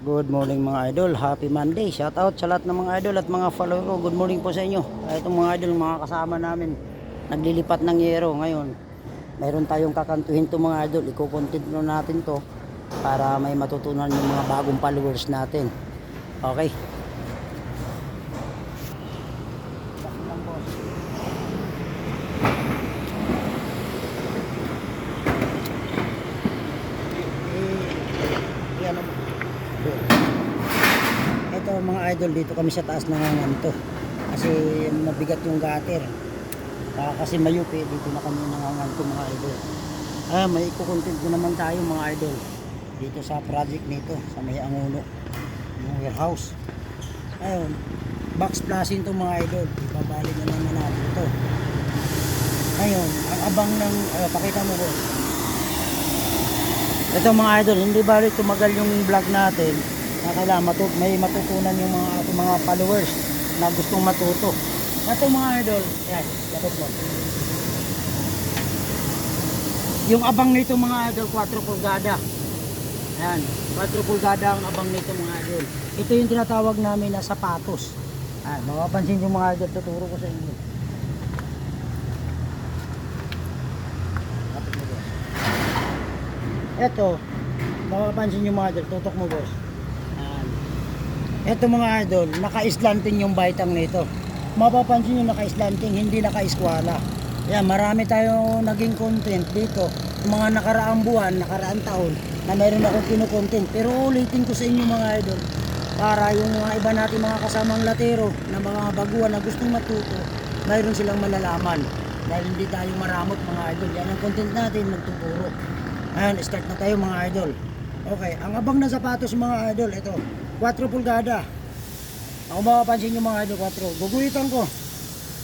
Good morning mga idol, happy Monday. Shout out sa lahat ng mga idol at mga follower ko. Good morning po sa inyo. Ah, Itong mga idol, mga kasama namin, naglilipat ng yero ngayon. Mayroon tayong kakantuhin to mga idol. Iko-content na natin to para may matutunan yung mga bagong followers natin. Okay. Eh, ano, ito mga idol dito kami sa taas nanganganto kasi mabigat yung gutter. Baka kasi mayupi dito na kami nanganganto mga idol. Ah may ikukontent ko naman tayo mga idol. Dito sa project nito sa may anguno yung warehouse. Ayun box flashing to mga idol. Ibabalik na naman natin ito ayun ang abang ng uh, pakita mo boss ito mga idol, hindi balik tumagal yung vlog natin na kailangan matut may matutunan yung mga ating mga followers na gustong matuto. Ito mga idol, yan, lapit mo. Yung abang nito mga idol, 4 pulgada. Ayan, 4 pulgada ang abang nito mga idol. Ito yung tinatawag namin na sapatos. Ayan, mapapansin yung mga idol, tuturo ko sa inyo. Ito, mapapansin yung mga idol, tutok mo boss. Ito mga idol, naka-slanting yung baitang nito. Mapapansin nyo naka-slanting, hindi naka-eskwala. Yan, marami tayo naging content dito. Mga nakaraang buwan, nakaraang taon, na mayroon akong kinukontent. Pero ulitin ko sa inyo mga idol, para yung mga iba natin mga kasamang latero, na mga baguhan na gustong matuto, mayroon silang malalaman. Dahil hindi tayo maramot mga idol. Yan ang content natin, magtuturo. Ayan, start na tayo mga idol. Okay, ang abang na sapatos mga idol, ito, 4 pulgada. Ako makapansin yung mga idol 4. Guguhitan ko.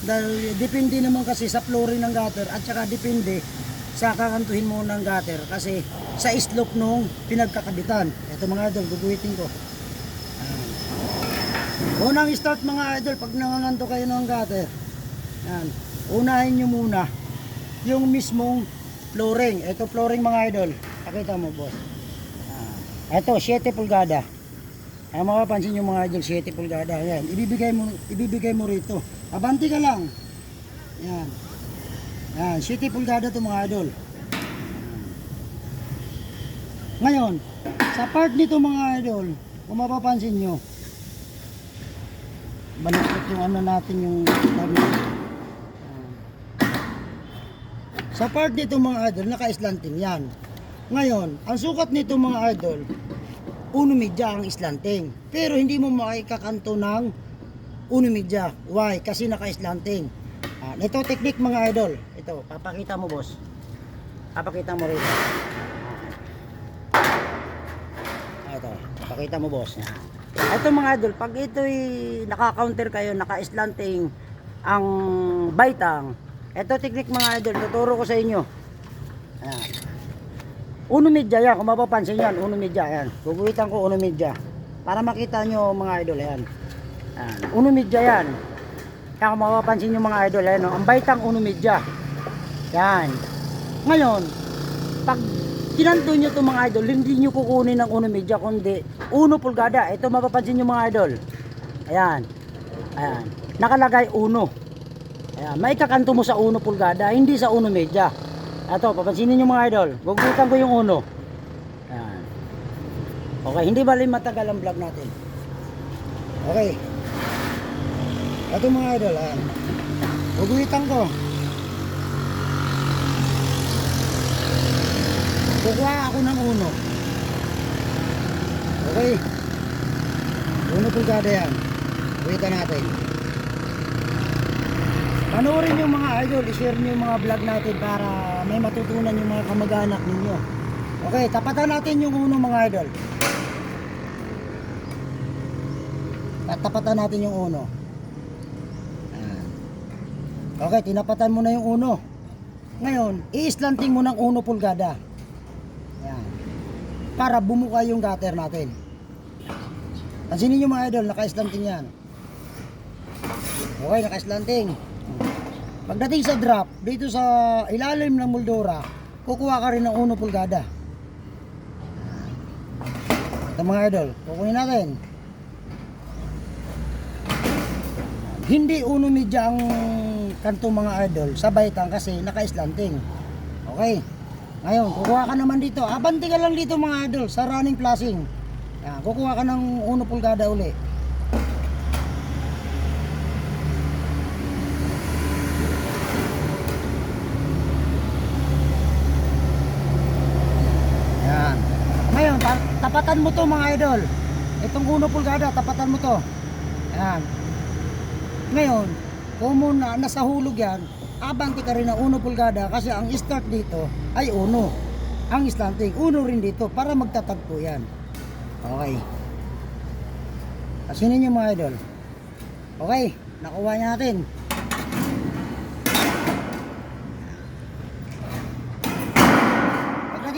Dahil depende naman kasi sa flooring ng gutter at saka depende sa kakantuhin mo ng gutter kasi sa slope nung pinagkakabitan. Ito mga idol, guguhitin ko. Ayan. Unang start mga idol, pag nanganganto kayo ng gutter, yan. unahin nyo muna yung mismong flooring. Ito flooring mga idol. Pakita mo boss. Ito, 7 pulgada. Ay mapapansin yung mga idol, 7 pulgada. Yan, ibibigay mo, ibibigay mo rito. Abanti ka lang. Yan. Yan, 7 pulgada to mga idol. Ngayon, sa part nito mga idol, kung mapapansin nyo, baluktot yung ano natin yung nito. Sa part nito mga idol, naka-slanting yan. Ngayon, ang sukat nito mga idol, uno media ang slanting. Pero hindi mo makikakanto ng uno media. Why? Kasi naka-slanting. Ah, ito technique mga idol. Ito, papakita mo boss. Papakita mo rito. Ah, ito, papakita mo boss. Ito mga idol, pag ito'y naka-counter kayo, naka-slanting ang baitang, ito technique mga idol, tuturo ko sa inyo. Ayan. Uno media yan, kung mapapansin yan, uno media yan. Guguhitan ko uno media. Para makita nyo mga idol, yan. Ayan. Uno media yan. Kaya kung mapapansin nyo mga idol, yan, no? ang baitang uno media. Yan. Ngayon, pag kinanto nyo to mga idol, hindi nyo kukunin ng uno media, kundi uno pulgada. Ito mapapansin nyo mga idol. Ayan. Ayan. Nakalagay uno. Ayan, may kakanto mo sa uno pulgada, hindi sa uno media. Ito, papansinin nyo mga idol. Gugutan ko yung uno. Ayan. Okay, hindi bali matagal ang vlog natin. Okay. Ito mga idol, ayan. Guguhitan ko. Kukuha ako ng uno. Okay. Uno pulgada yan. Guhitan natin. Panoorin yung mga idol, i-share nyo yung mga vlog natin para may matutunan yung mga kamag-anak ninyo. Okay, tapatan natin yung uno mga idol. At tapatan natin yung uno. Okay, tinapatan mo na yung uno. Ngayon, i-slanting mo ng uno pulgada. Ayan. Para bumuka yung gutter natin. Pansinin nyo mga idol, naka-slanting yan. Okay, naka-slanting. Pagdating sa drop, dito sa ilalim ng moldura, kukuha ka rin ng 1 pulgada. Ito mga idol, kukunin natin. Hindi uno media ang kanto mga idol sa baitang kasi naka-slanting. Okay. Ngayon, kukuha ka naman dito. Abante ka lang dito mga idol sa running flashing. Yan, kukuha ka ng 1 pulgada uli. Yan. Ngayon, ta- tapatan mo to mga idol. Itong 1 pulgada, tapatan mo to. Yan. Ngayon, kung muna nasa hulog yan, abante ka rin ng 1 pulgada kasi ang start dito ay 1. Ang slanting, 1 rin dito para magtatagpo yan. Okay. Asinin niyo mga idol. Okay, nakuha niya natin.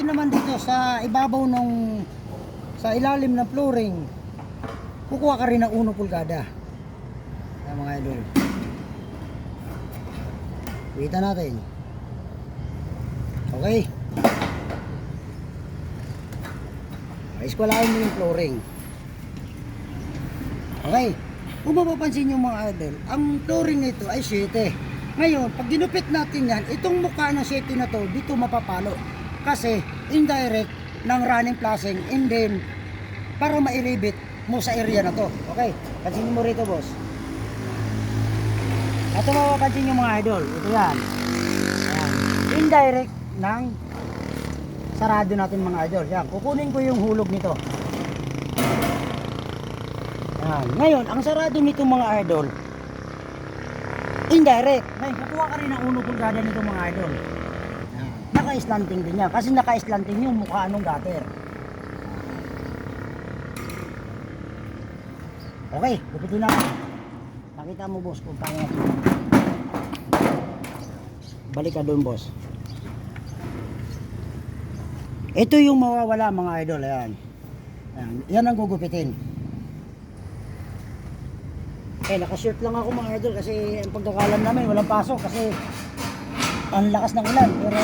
Naman dito sa ibabaw ng sa ilalim ng flooring, kukuha ka rin ng 1 pulgada. Ayan mga idol. Kita natin. Okay. Iskwalahin mo yung flooring. Okay. Kung mapapansin nyo mga idol, ang flooring nito ay 7. Ngayon, pag ginupit natin yan, itong mukha ng 7 na to, dito mapapalo. Kasi indirect ng running flashing and then para mailibit mo sa area na to. Okay. Pansinin mo rito boss. Ito mapapansin nyo mga idol. Ito yan. Ayan. Indirect ng sarado natin mga idol. Yan. Kukunin ko yung hulog nito. Yan. Ngayon, ang sarado nito mga idol, indirect. Ngayon, kukuha ka rin ng uno pulgada nito mga idol. Naka-slanting din yan. Kasi naka-slanting yung mukha nung gutter. Okay, gupitin natin. Nakita mo boss kung paano. Balik ka doon boss. Ito yung mawawala mga idol. Ayan. Ayan. Yan ang gugupitin. Eh, nakashirt lang ako mga idol kasi ang pagkakalam namin walang pasok kasi ang lakas ng ulan. Pero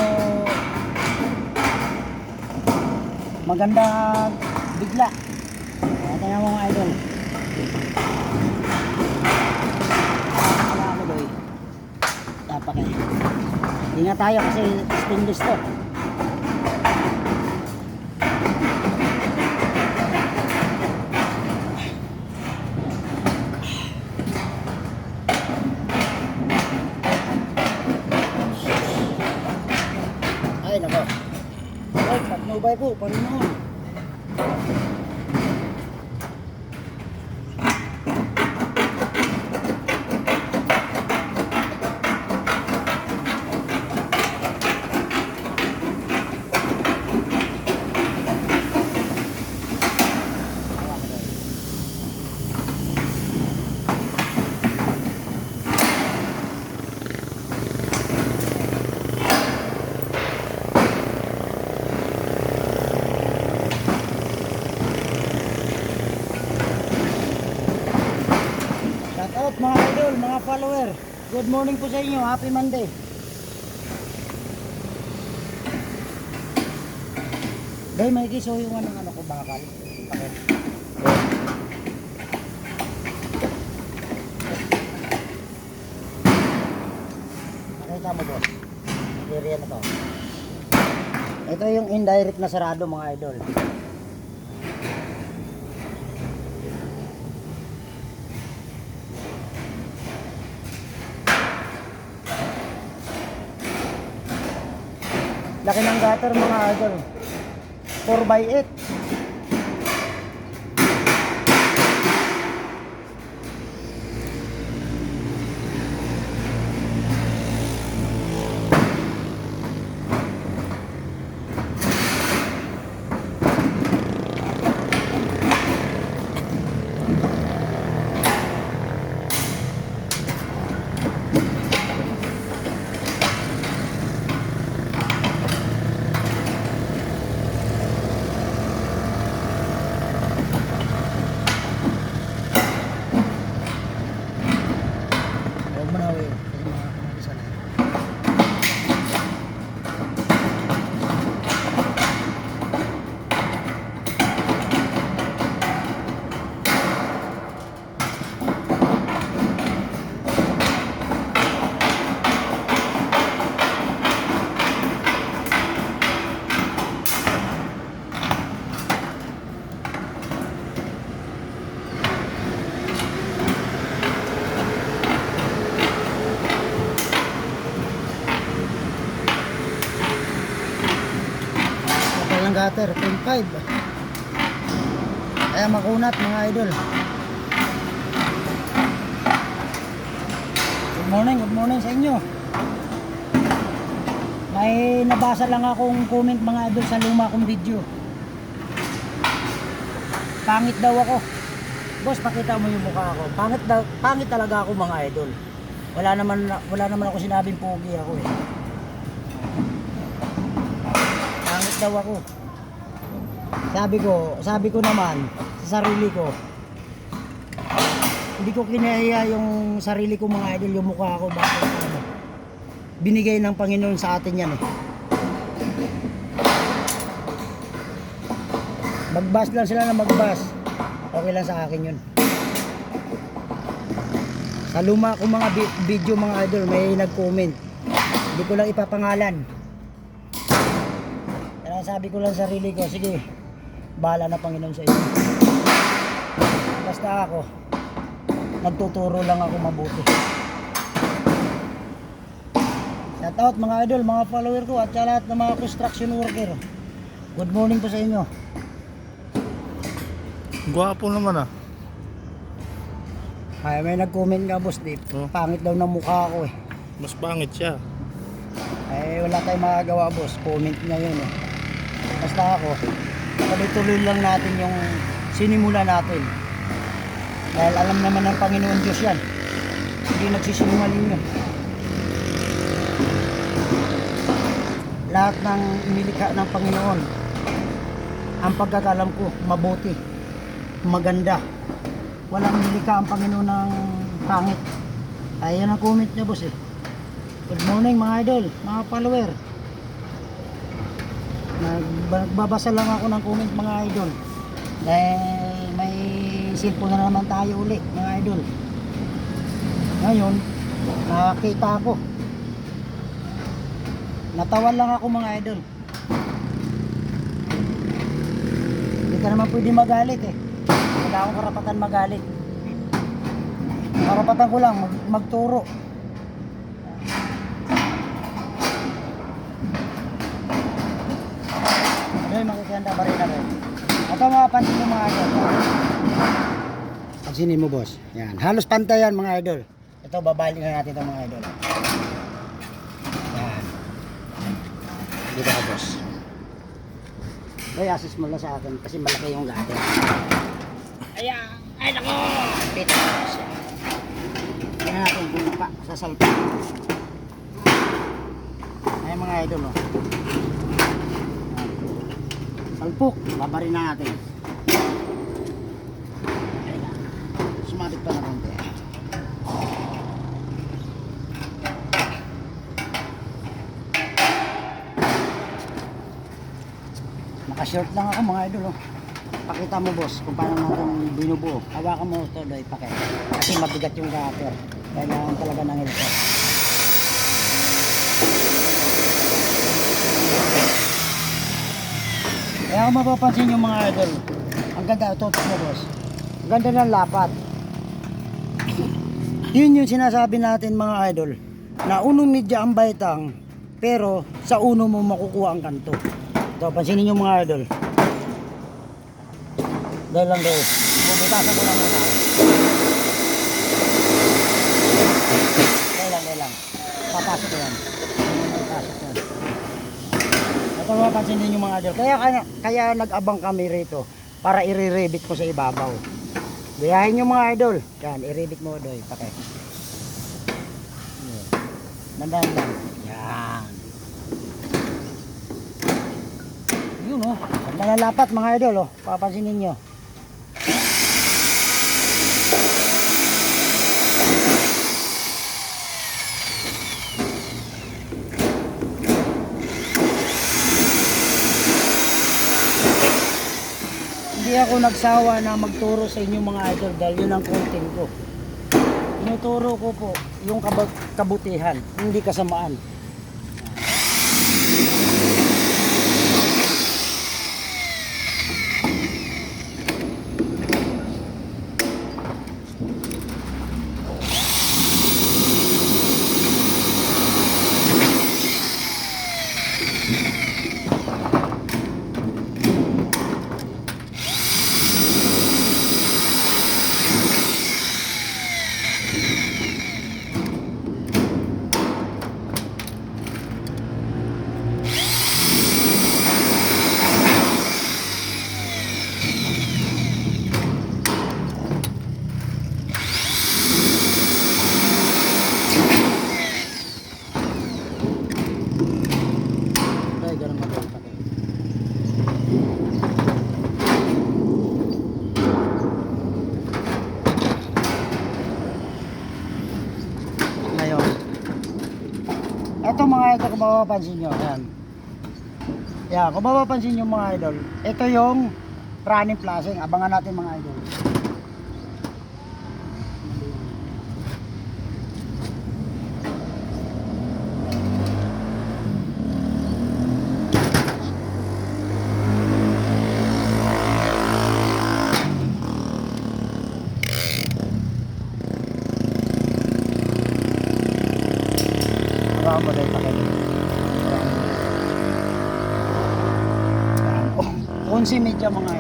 maganda bigla. Ayan, tingnan mga idol. Wala ako doy. Dapat eh. Ingat tayo kasi stainless to. แล้วก็ได้กับโนใบผู้ปนนั่น idol, mga follower. Good morning po sa inyo. Happy Monday. Dahil may kiso yung anong ano ko bakal. Okay. Nakita mo boss. Area na to. Ito yung indirect na sarado mga idol. Laki ng gutter mga idol. 4 by 8 gutter, 0.5. Kaya makunat mga idol. Good morning, good morning sa inyo. May nabasa lang akong comment mga idol sa luma kong video. Pangit daw ako. Boss, pakita mo yung mukha ko. Pangit, daw, pangit talaga ako mga idol. Wala naman wala naman ako sinabing pogi ako eh. Pangit daw ako. Sabi ko, sabi ko naman sa sarili ko, hindi ko kinahiya yung sarili ko mga idol, yung mukha ko. Bakit ano? Binigay ng Panginoon sa atin yan eh. Magbas lang sila na magbas. Okay lang sa akin yun. Sa luma ko mga video mga idol, may nag-comment. Hindi ko lang ipapangalan. Kaya sabi ko lang sa sarili ko, sige, bahala na Panginoon sa inyo. Basta ako, nagtuturo lang ako mabuti. Shout out mga idol, mga follower ko at sa lahat ng mga construction worker. Good morning po sa inyo. Gwapo naman ah. Ay, may nag-comment nga boss, di, Oh. pangit daw ng mukha ko eh. Mas pangit siya. Eh, wala tayong magagawa boss, comment niya yun eh. Basta ako, tuloy-tuloy lang natin yung sinimula natin. Dahil alam naman ng Panginoon Diyos yan. Hindi nagsisinungaling yun. Lahat ng inilikha ng Panginoon, ang pagkakalam ko, mabuti, maganda. Walang nilikha ang Panginoon ng pangit. Ayan ang comment niya boss eh. Good morning mga idol, mga follower. Nag- Nagbabasa lang ako ng comment mga idol. Dahil may cellphone na naman tayo uli mga idol. Ngayon, nakakita ako. Natawan lang ako mga idol. Hindi ka naman pwede magalit eh. Wala akong karapatan magalit. Karapatan ko lang mag- magturo. Rin ako? Ito mga pansin mo mga idol. Pansinin mo boss. Yan. Halos pantay yan mga idol. Ito babalik na natin ito mga idol. Yan. Dito ka boss. Ay, assist mo lang sa akin kasi malaki yung gato. Ayan! Ay nako! Pito boss. Yan natin kung pa sa salpa. Ayan mga idol oh. Salpok, babarin na natin. Sumalit pa na konti. Naka-short lang ako mga idol oh. Pakita mo boss kung paano natin binubuo. Hawakan mo ito doy pakit. Kasi mabigat yung gutter. Kailangan talaga ng helper. Kaya kung mapapansin yung mga idol, ang ganda, ito mo boss. Ang ganda ng lapat. Yun yung sinasabi natin mga idol, na unong media ang baitang, pero sa uno mo makukuha ang kanto. Ito, pansinin yung mga idol. Dahil lang guys, bubutasan ko lang muna. Dahil lang, dahil lang. Papasok ko yan. Papasok ko yan. Ito mapapansin din mga idol. Kaya, kaya, kaya nag-abang kami rito para i-rebit ko sa ibabaw. Gayahin yung mga idol. Yan, i-rebit mo doy. Pake. Yan. Dandan lang. Yan. Yun oh. Ganda na lapat mga idol oh. Papansinin ninyo. Ako nagsawa na magturo sa inyo mga idol dahil yun ang content ko. Tinuturo ko po yung kab- kabutihan, hindi kasamaan. ito kung mapapansin nyo. Ayan. Yan, kung mapapansin nyo mga idol, ito yung running flashing. Abangan natin mga idol. Baka mo dahil pakinig. Yan. 11 media mga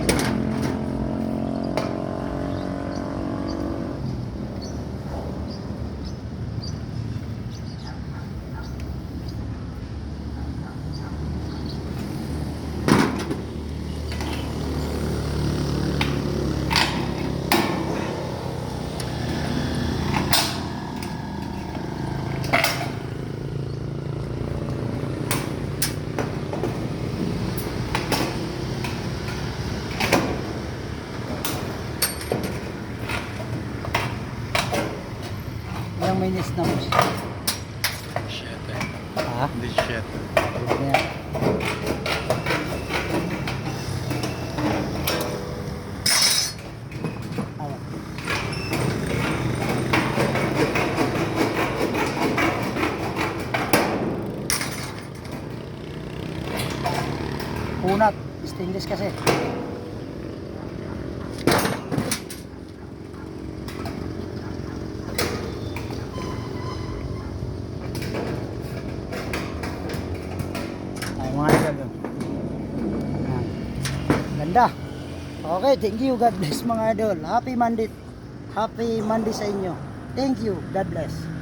minis na mo. Shit eh. Ha? Hindi shit. Yan. Awa. Kunat, stainless kasi. Ay, mga idol. oh. Yan. Ganda. Okay, thank you. God bless mga idol. Happy Monday. Happy Monday sa inyo. Thank you. God bless.